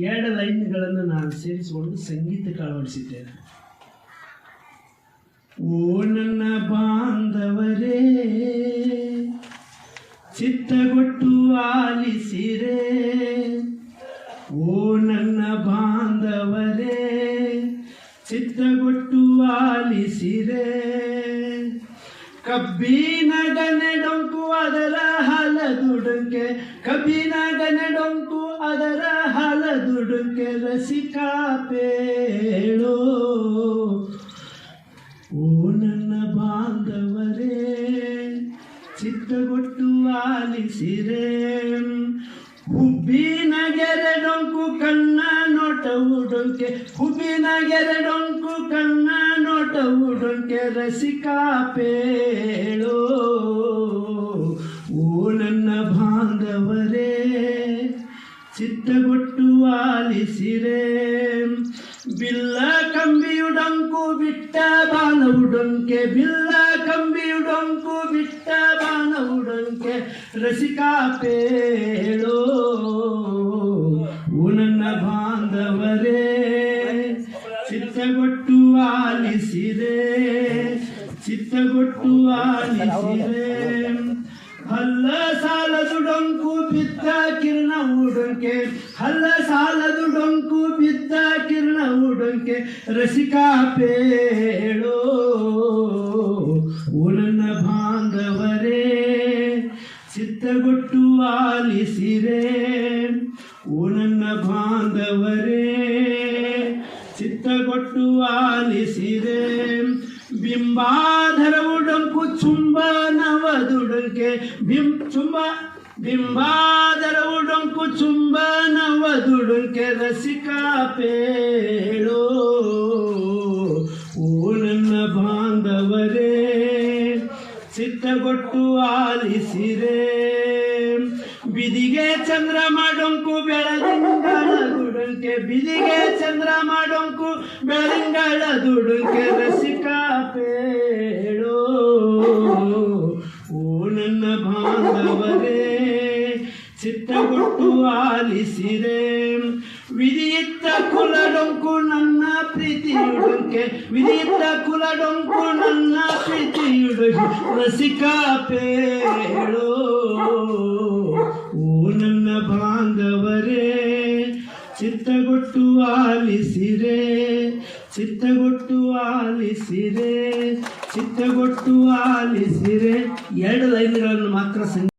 ಎರಡು ಲೈನ್ಗಳನ್ನು ನಾನು ಸೇರಿಸಿಕೊಂಡು ಸಂಗೀತಕ್ಕೆ ಅಳವಡಿಸಿದ್ದೇನೆ ಓ ನನ್ನ ಬಾಂಧವರೇ, ಚಿತ್ತಗೊಟ್ಟು ಆಲಿಸಿರೆ. ಓ ನನ್ನ ಬಾಂಧವರೇ, ಚಿತ್ತಗೊಟ್ಟು ಆಲಿಸಿರೆ. ಕಬ್ಬಿನ ಗನೆಡೊಂಕು ಅದರ ಹಲದುಡುಂಕೆ ಕಬ್ಬಿನ ಹಲದುಡುಂಕೆ ರಸಿಕಾ ಪೇಳೋ. ಓ ನನ್ನ ಬಾಂಧವರೇ, ಚಿತ್ತಗೊಟ್ಟು ಆಲಿಸಿರೆ. ಹುಬ್ಬಿನ ಗೆರೆಡೊಂಕು ಕಣ್ಣ ನೋಟವು ಡೊಂಕೆ ಹುಬ್ಬಿನ ಗೆರೆಡೊಂಕು ಕಣ್ಣ ನೋಟವು ಡೊಂಕೆ ರಸಿಕಾ ಪೇಳೋ. ಓ ನನ್ನ ಬಾಂಧವರೇ, ಚಿತ್ತಗೊಟ್ಟು ಆಲಿಸಿರೆ ಬಿಲ್ಲ ಕಂಬಿಯುಡಂಕು ಬಿಟ್ಟ ಬಾನವುಡಂಕೆ ಬಿಲ್ಲ ಕಂಬಿಯುಡಂಕು ಬಿಟ್ಟ ಬಾನವುಡಂಕೆ ರಸಿಕಾ ಪೇಳೋ ಓ ನನ್ನ ಬಾಂಧವರೇ ಚಿತ್ತಗೊಟ್ಟು ಆಲಿಸಿರೆ ಚಿತ್ತಗೊಟ್ಟು ಆಲಿಸಿರೆ ಹಲ್ಲ ಸಾಲದು ಡೊಂಕು ಬಿದ್ದ ಕಿರಣ ಉಡುಂಕೆ, ಹಲ್ಲ ಸಾಲದು ಡೊಂಕು ಬಿದ್ದ ಕಿರಣ ಉಡುಂಕೆ, ರಸಿಕಾ ಪೇಳೋ ಓ ನನ್ನ ಬಾಂಧವರೇ, ಚಿತ್ತಗೊಟ್ಟು ಆಲಿಸಿರೆ ಓ ನನ್ನ ಬಾಂಧವರೇ, ಚಿತ್ತಗೊಟ್ಟು ಆಲಿಸಿರೆ, ಬಿಂಬಾಧರವು ಚುಂಬ ನವದುಡಂಕೆ ಬಿಂ ಚುಂಬ ಬಿಂಬಾಧರವು ಡೊಂಕು ಚುಂಬನವದುಡುಂಕೆ ರಸಿಕಾ ಪೇಳೋ ಓ ನನ್ನ ಬಾಂಧವರೇ, ಸಿದ್ಧಗೊಟ್ಟು ಆಲಿಸಿರೆ. ಬಿದಿಗೆ ಚಂದ್ರ ಮಾಡೊಂಕು ಬೆಳದಿಂಗಳ ದುಡುಂಕೆ, ಬಿದಿಗೆ ಚಂದ್ರ ಮಾಡೊಂಕು ಬೆಳದಿಂಗಳ ರಸಿಕಾ ಪೇಳೋ ಓ ನನ್ನ ಬಾಂಧವರೇ ಚಿತ್ತಗೊಟ್ಟು ಆಲಿಸಿರೆ ವಿಧಿಯಿತ್ತ ಕುಲಡೊಂಕು ನನ್ನ ಪ್ರೀತಿಯುಡುಂಕೆ ವಿಧಿಯಿತ್ತ ಕುಲಡೊಂಕು ನನ್ನ ಪ್ರೀತಿಯುಡುಗೆ ರಸಿಕಾ ಪೇಳೋ ಓ ನನ್ನ ಬಾಂಧವರೇ ಚಿತ್ತಗೊಟ್ಟು ಆಲಿಸಿರೆ ಚಿತ್ತಗೊಟ್ಟು ಆಲಿಸಿರೆ ಚಿತ್ತಗೊಟ್ಟು ಆಲಿಸಿರೆ ಎರಡು ಲೈನ್ಗಳನ್ನು ಮಾತ್ರ ಸಂಗೀತ